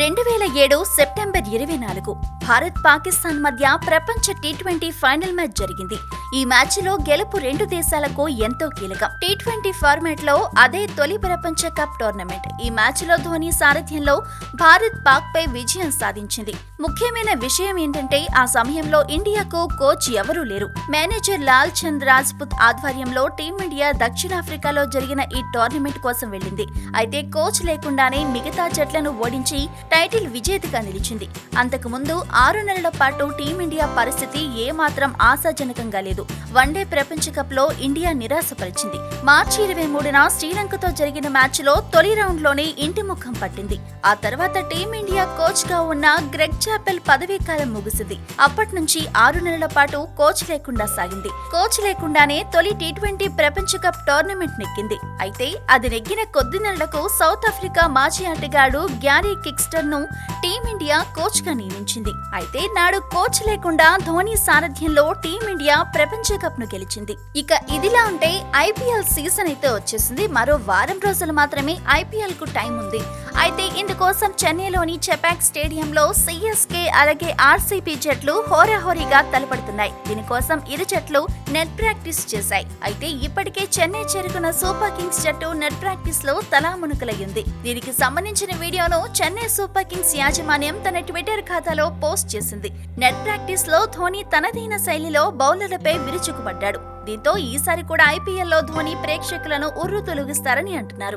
రెండు వేల ఏడు సెప్టెంబర్ ఇరవై నాలుగు భారత్ పాకిస్తాన్ మధ్య ప్రపంచ టీ ట్వంటీ ఫైనల్ మ్యాచ్ జరిగింది. ఈ మ్యాచ్లో గెలుపు రెండు దేశాలకు ఎంతో కీలకం. టీ ట్వంటీ ఫార్మాట్లో అదే తొలి ప్రపంచ కప్ టోర్నమెంట్. ఈ మ్యాచ్లో ధోని సారథ్యంలో భారత్ పాక్ పై విజయం సాధించింది. ముఖ్యమైన విషయం ఏంటంటే ఆ సమయంలో ఇండియాకు కోచ్ ఎవరూ లేరు. మేనేజర్ లాల్ చంద్ రాజ్పుత్ ఆధ్వర్యంలో టీమిండియా దక్షిణాఫ్రికాలో జరిగిన ఈ టోర్నమెంట్ కోసం వెళ్ళింది. అయితే కోచ్ లేకుండానే మిగతా జట్లను ఓడించి టైటిల్ విజేతగా నిలిచింది. అంతకుముందు ఆరు నెలల పాటు టీమిండియా పరిస్థితి ఏమాత్రం ఆశాజనకంగా లేదు. వన్డే ప్రపంచ కప్లో ఇండియా నిరాశపరిచింది. మార్చి ఇరవై మూడున శ్రీలంకతో జరిగిన మ్యాచ్లో తొలి రౌండ్లోనే ఇంటి ముఖం పట్టింది. ఆ తర్వాత టీమిండియా కోచ్గా ఉన్న గ్రెగ్ చాపెల్ పదవీ కాలం ముగిసింది. అప్పటి నుంచి ఆరు నెలల పాటు కోచ్ లేకుండా సాగింది. కోచ్ లేకుండానే తొలి టీ ట్వంటీ ప్రపంచ కప్ టోర్నమెంట్ నెక్కింది అయితే అది నెగ్గిన కొద్ది నెలలకు సౌత్ ఆఫ్రికా మాజీ ఆటగాడు గ్యారీ కిక్స్టర్ ను టీమిండియా కోచ్గా నియమించింది. అయితే నాడు కోచ్ లేకుండా ధోని సారథ్యంలో టీమిండియా ప్రపంచ కప్ను గెలిచింది. ఇక ఇదిలా ఉంటే ఐపీఎల్ సీజన్ అయితే వచ్చేసింది. మరో వారం రోజులు మాత్రమే ఐపీఎల్కు టైం ఉంది. అయితే ఇందుకోసం చెన్నైలోని చెపాక్ స్టేడియంలో సిఎస్కే అలాగే ఆర్సీపీ జట్లు హోరాహోరీగా తలపడుతున్నాయి. దీనికోసం ఇరు జట్లు నెట్ ప్రాక్టీస్ చేశాయి. అయితే ఇప్పటికే చెన్నై చేరుకున్న సూపర్ కింగ్స్ జట్టు నెట్ ప్రాక్టీస్లో తలామునుకలయ్యింది దీనికి సంబంధించిన వీడియోను చెన్నై సూపర్ కింగ్స్ యాజమాన్యం తన ట్విట్టర్ ఖాతాలో పోస్ట్ చేసింది. నెట్ ప్రాక్టీస్లో ధోని తనదైన శైలిలో బౌలర్లపై విరుచుకుపడ్డాడు. దీంతో ఈసారి కూడా ఐపీఎల్లో ధోని ప్రేక్షకులను ఉర్రు తొలగిస్తారని అంటున్నారు.